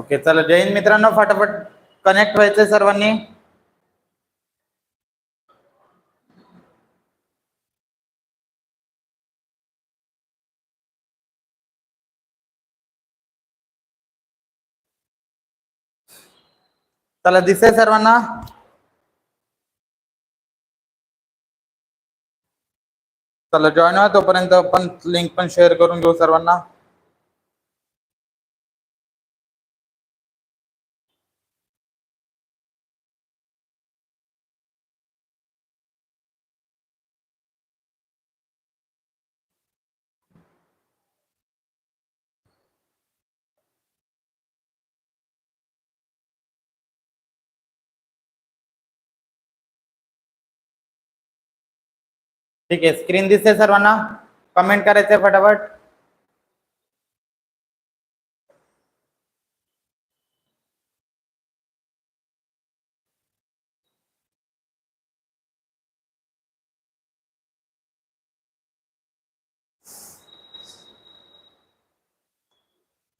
Okay चला जैन मित्रांनो फटाफट कनेक्ट व्हायचंय सर्वांनी. चला दिसतंय सर्वांना? चला जॉईन व्हा तोपर्यंत आपण लिंक पण शेअर करून घेऊ सर्वांना. ठीक आहे स्क्रीन दिसते सर्वांना. कमेंट करायचंय फटाफट.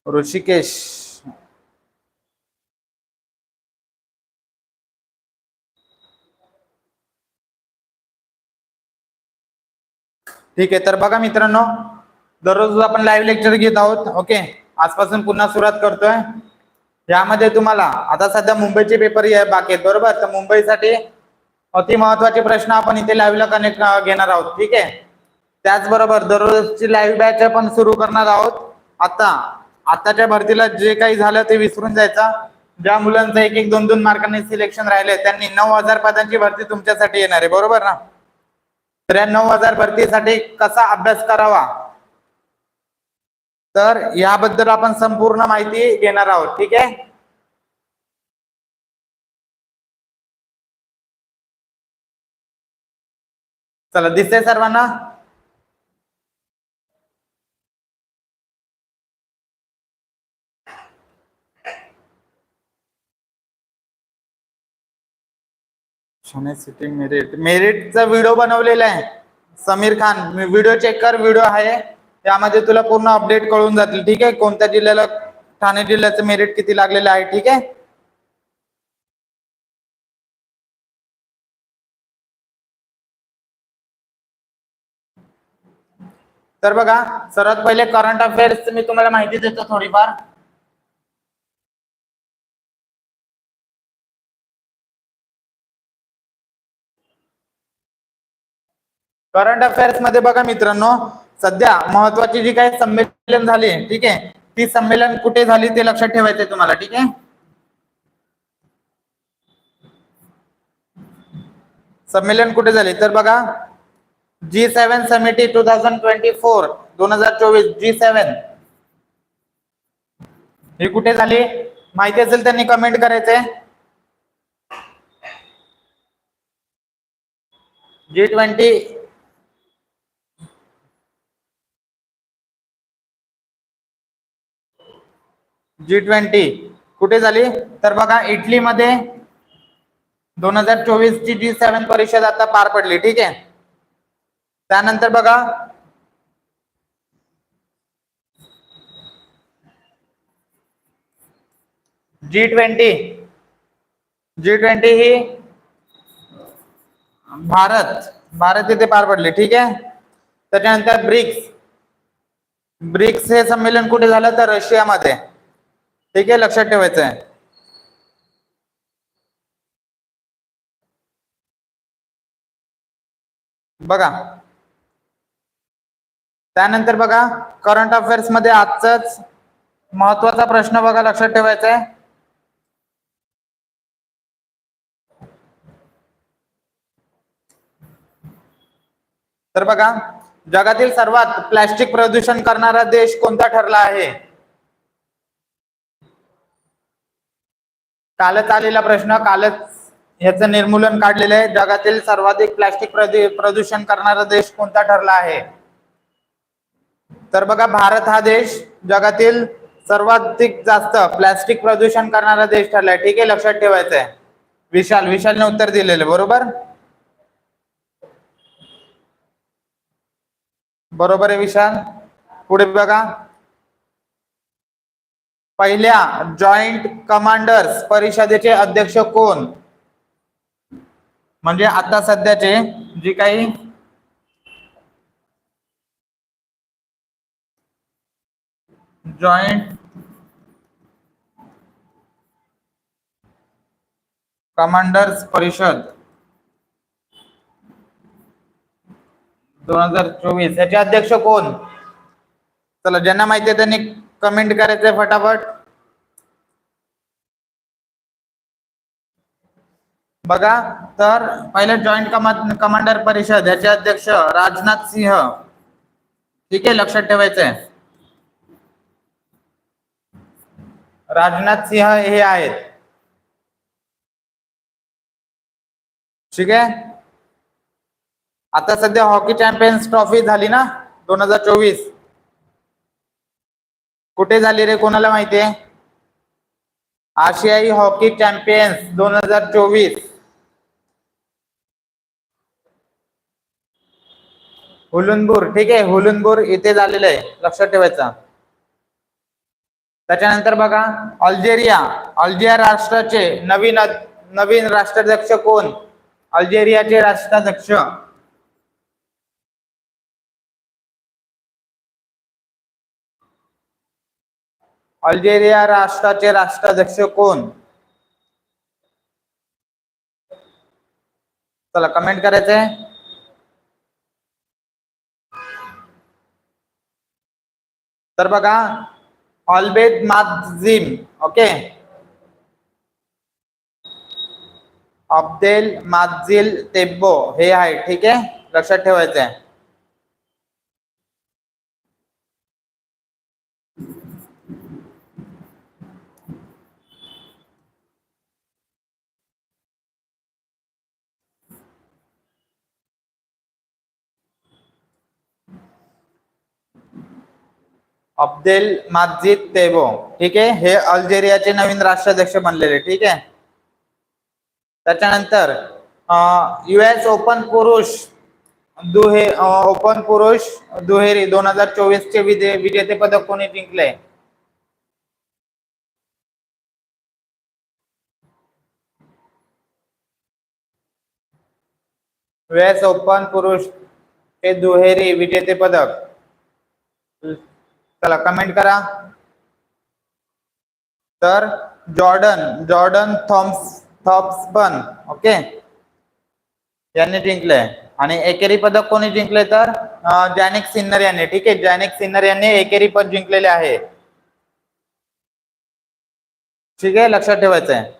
ऋषिकेश. ठीक आहे तर बघा मित्रांनो दररोज आपण लाईव्ह लेक्चर घेत आहोत ओके आजपासून पुन्हा सुरुवात करतोय. यामध्ये तुम्हाला आता सध्या मुंबईचे पेपर बाकी आहेत बरोबर? तर मुंबईसाठी अति महत्त्वाचे प्रश्न आपण इथे लाईव्हला कनेक्ट घेणार आहोत ठीक आहे? त्याचबरोबर दररोजची लाईव्ह बॅच आपण सुरू करणार आहोत. आता आताच्या भरतीला जे काही झालं ते विसरून जायचा. ज्या मुलांचं एक एक दोन दोन मार्कांनी सिलेक्शन राहिले त्यांनी नऊ हजार पदांची भरती तुमच्यासाठी येणार आहे बरोबर ना? त्र्याण्णव नऊ हजार भरतीसाठी कसा अभ्यास करावा? तर याबद्दल आपण संपूर्ण माहिती घेणार आहोत ठीक आहे? चला दिसतंय सर्वांना? सिटी मेरिट मेरिटचा व्हिडिओ बनवलेला आहे. समीर खान व्हिडिओ चेक कर व्हिडिओ आहे. त्यामध्ये तुला पूर्ण अपडेट कळून जातील ठीक आहे? कोणत्या जिल्ह्याला ठाणे जिल्ह्याचं मेरिट किती लागलेलं आहे ठीक आहे? तर बघा सर्वात पहिले करंट अफेअर्स मी तुम्हाला माहिती देतो थोडीफार. करंट अफेअर्समध्ये बघा मित्रांनो सध्या महत्वाची जी काही संमेलन झाली ठीक आहे ती संमेलन कुठे झाली ते लक्षात ठेवायचंय तुम्हाला ठीक आहे? संमेलन कुठे झाले? तर बघा G seven summit two thousand twenty four दोन हजार चोवीस जी सेव्हन ही कुठे झाली? माहिती असेल त्यांनी कमेंट करायचंय जी ट्वेंटी जी ट्वेंटी कुठे झाली? तर बघा इटलीमध्ये दोन हजार चोवीस ची जी सेव्हन परिषद आता पार पडली ठीक आहे? त्यानंतर बघा जी ट्वेंटी जी ट्वेंटी ही भारत भारत इथे पार पडली ठीक आहे? त्याच्यानंतर ब्रिक्स ब्रिक्स हे संमेलन कुठे झालं? तर रशियामध्ये. ठीक आहे लक्षात ठेवायचं आहे. बघा. त्यानंतर बघा करंट अफेअर्समध्ये आजचाच महत्त्वाचा प्रश्न बघा लक्षात ठेवायचा आहे. तर बघा जगातील सर्वात प्लॅस्टिक प्रदूषण करणारा देश कोणता ठरला आहे? कालच आलेला प्रश्न कालच याचं निर्मूलन काढलेलं आहे. जगातील सर्वाधिक प्लास्टिक प्रदूषण करणारा देश कोणता ठरला आहे? तर बघा भारत हा देश जगातील सर्वाधिक जास्त प्लॅस्टिक प्रदूषण करणारा देश ठरलाय ठीक आहे लक्षात ठेवायचं आहे विशाल विशालने उत्तर दिलेलं बरोबर? बरोबर आहे विशाल? पुढे बघा. पहिल्या जॉईंट कमांडर्स परिषदेचे अध्यक्ष कोण? म्हणजे आता सध्याचे जी काही जॉईंट कमांडर्स परिषद दोन हजार चोवीस. याचे अध्यक्ष कोण? चला ज्यांना माहिती आहे त्यांनी कमेंट करायचंय फटाफट. बघा तर पहिले जॉईंट कमांडर परिषद याचे अध्यक्ष राजनाथ सिंह. ठीक आहे लक्षात ठेवायचंय. राजनाथ सिंह हे आहेत. ठीक आहे? आता सध्या हॉकी चॅम्पियन्स ट्रॉफी झाली ना दोन हजार चोवीस. कुठे झाली रे कोणाला माहितीये? आशियाई हॉकी चॅम्पियन्स दोन हजार चोवीस. हुलुनबूर ठीक आहे हुलुनबूर इथे झालेलं आहे लक्षात ठेवायचं. त्याच्यानंतर बघा अल्जेरिया अल्जेरिया राष्ट्राचे नवीन नवीन राष्ट्राध्यक्ष कोण? अल्जेरियाचे राष्ट्राध्यक्ष. अल्जेरिया राष्ट्राचे राष्ट्राध्यक्ष कोण? चला कमेंट बघा ऑल्बेद माझिम ओके? अब्देल माझिल तेब्बो, हे ठीक लक्षात ठेवायचं आहे अब्देल माजिद तेबो ठीक आहे? हे अल्जेरियाचे नवीन राष्ट्राध्यक्ष बनलेले ठीक आहे? त्याच्यानंतर युएस ओपन पुरुष दुहे ओपन पुरुष दुहेरी दोन हजार चोवीस चे विजे विजेते पदक कोणी जिंकले? युएस ओपन पुरुष हे दुहेरी विजेते पदक चला कमेंट करा. तर Jordan Jordan Thoms Thomson okay यांनी जिंकलंय. आणि एकेरी पदक कोणी जिंकले तर? जॅनिक सिन्नर यांनी ठीक आहे? जॅनिक सिन्नर यांनी एकेरी पद जिंकलेले आहे. ठीक आहे? लक्षात ठेवायचं आहे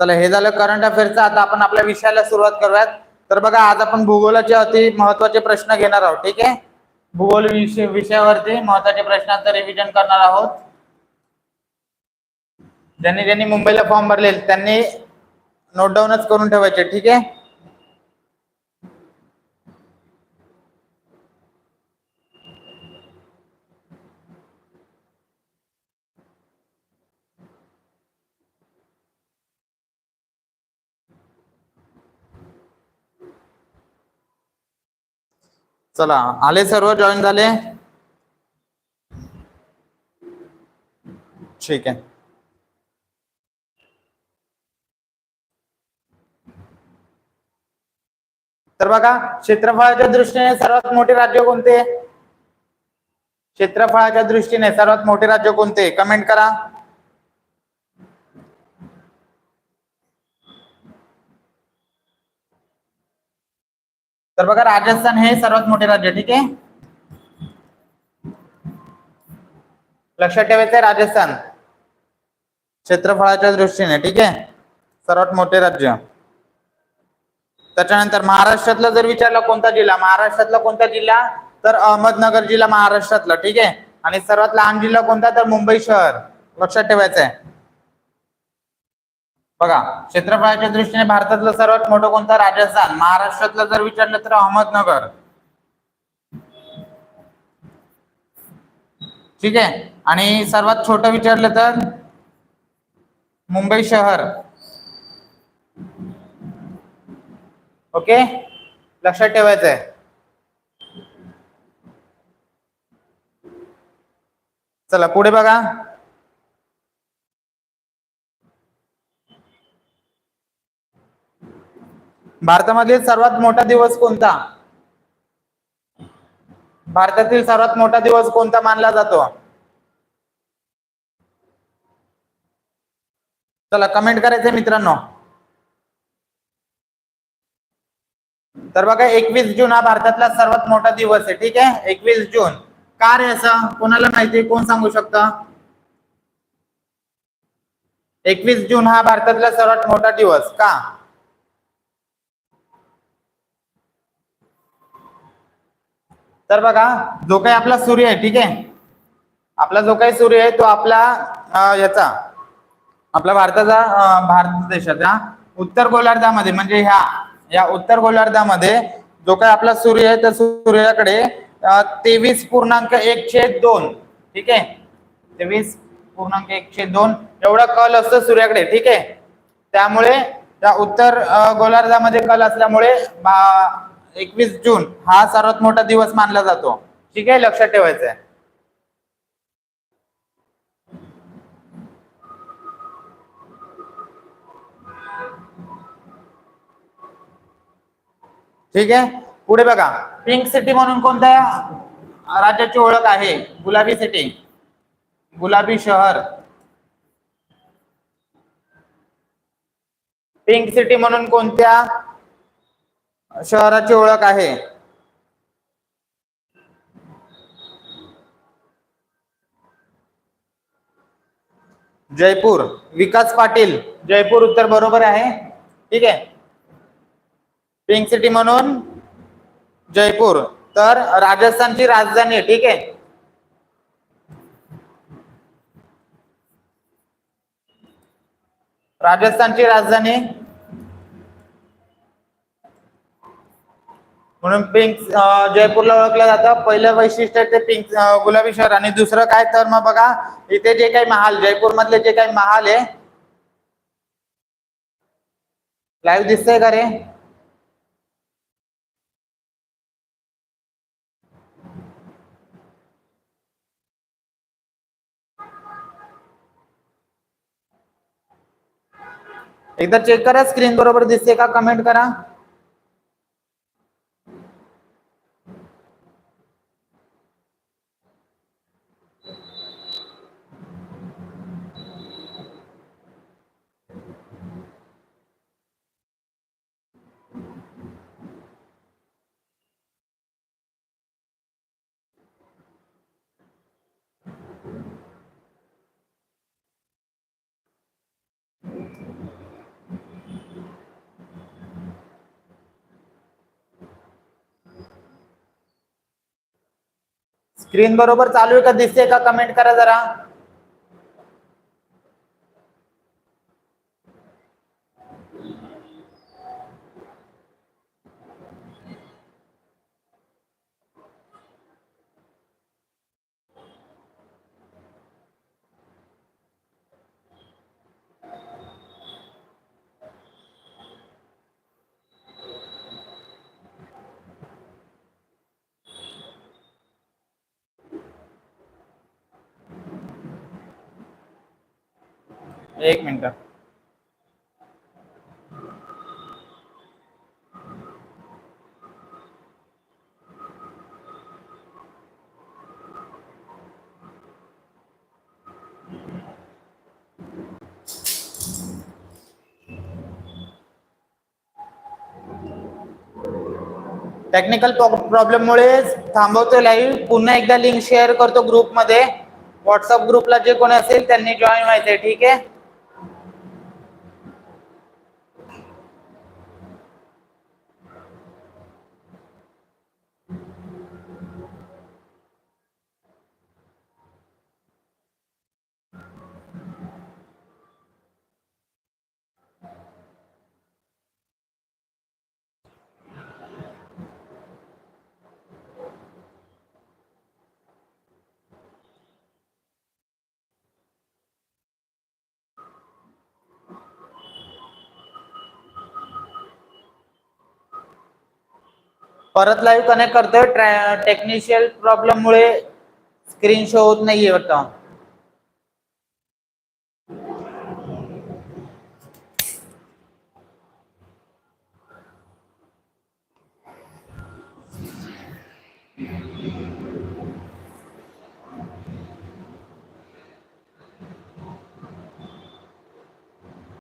चला हे झालं करंट अफेअरचं आता आपण आपल्या विषयाला सुरुवात करूयात. तर बघा आज आपण भूगोलाचे अति महत्त्वाचे प्रश्न घेणार आहोत ठीक आहे? भूगोल विषय विषयावरती महत्त्वाचे प्रश्नांचं रिव्हिजन करणार आहोत. ज्यांनी ज्यांनी मुंबईला फॉर्म भरले त्यांनी नोट डाऊनच करून ठेवायचे ठीक आहे? चला आले सर्व जॉईन झाले? ठीक आहे. तर बघा क्षेत्रफळाच्या दृष्टीने सर्वात मोठे राज्य कोणते? क्षेत्रफळाच्या दृष्टीने सर्वात मोठे राज्य कोणते? कमेंट करा. तर बघा राजस्थान हे सर्वात मोठे राज्य ठीक आहे? लक्षात ठेवायचं राजस्थान. क्षेत्रफळाच्या दृष्टीने ठीक आहे? सर्वात मोठे राज्य. त्याच्यानंतर महाराष्ट्रातला जर विचारला कोणता जिल्हा महाराष्ट्रातला कोणता जिल्हा? तर अहमदनगर जिल्हा महाराष्ट्रातला ठीक आहे? आणि सर्वात लहान जिल्हा कोणता? तर मुंबई शहर. लक्षात ठेवायचं आहे बघा क्षेत्रफळाच्या दृष्टीने भारतातलं सर्वात मोठं कोणतं? राजस्थान. महाराष्ट्रातलं जर विचारलं तर अहमदनगर. ठीक आहे? आणि सर्वात छोटं विचारलं तर मुंबई शहर. ओके? लक्षात ठेवायचं आहे चला पुढे बघा. भारतामधील सर्वात मोठा दिवस कोणता? भारतातील सर्वात मोठा दिवस कोणता मानला जातो? चला कमेंट करायचंय मित्रांनो. तर बघा एकवीस जून हा भारतातला सर्वात मोठा दिवस आहे ठीक आहे? एकवीस जून. का रे असं? कोणाला माहिती? कोण सांगू शकतं? एकवीस जून हा भारतातला सर्वात मोठा दिवस का? तर बघा जो काही आपला सूर्य आहे ठीक आहे? आपला जो काही सूर्य आहे तो आपला याचा आपला भारताचा भारत देशाचा उत्तर गोलार्धामध्ये म्हणजे ह्या या उत्तर गोलार्धामध्ये जो काही आपला सूर्य आहे त्या सूर्याकडे तेवीस पूर्णांक एकशे दोन ठीक आहे? तेवीस पूर्णांक एकशे दोन एवढा कल असतो सूर्याकडे ठीक आहे? त्यामुळे त्या उत्तर गोलार्धामध्ये कल असल्यामुळे एकवीस जून हा सर्वात मोठा दिवस मानला जातो. ठीक आहे लक्षात ठेवायचं आहे ठीक आहे पुढे बघा. पिंक सिटी म्हणून कोणत्या राज्याची ओळख आहे? गुलाबी सिटी गुलाबी शहर. पिंक सिटी म्हणून कोणत्या शहराची ओळख आहे. जयपूर विकास पाटील. जयपूर उत्तर बरोबर आहे. ठीक आहे. पिंक सिटी म्हणून जयपूर. तर राजस्थानची राजधानी ठीक आहे. राजस्थानची राजधानी म्हणून पिंक जयपूरला ओळखलं जातं. पहिलं वैशिष्ट्य आहे ते पिंक गुलाबी शहर. आणि दुसरं काय तर मग बघा इथे जे काही महाल जयपूर मधले जे काही महाल आहे. लाईव्ह दिसतंय का रे? एकदा चेक करा स्क्रीन बरोबर दिसते का? कमेंट करा. स्क्रीन बरोबर चालू आहे का? दिसते का? कमेंट करा जरा. एक मिनिट। टेक्निकल प्रॉब्लेममुळे थांबवतो लाईव्ह पुन्हा एकदा लिंक शेअर करतो ग्रुपमध्ये व्हॉट्सअप ग्रुपला जे कोणी असेल त्यांनी ठीक आहे? परत लाईव्ह कनेक्ट करतोय. टेक्निशियल प्रॉब्लेम मुळे स्क्रीन शो होत नाहीये वाटतं.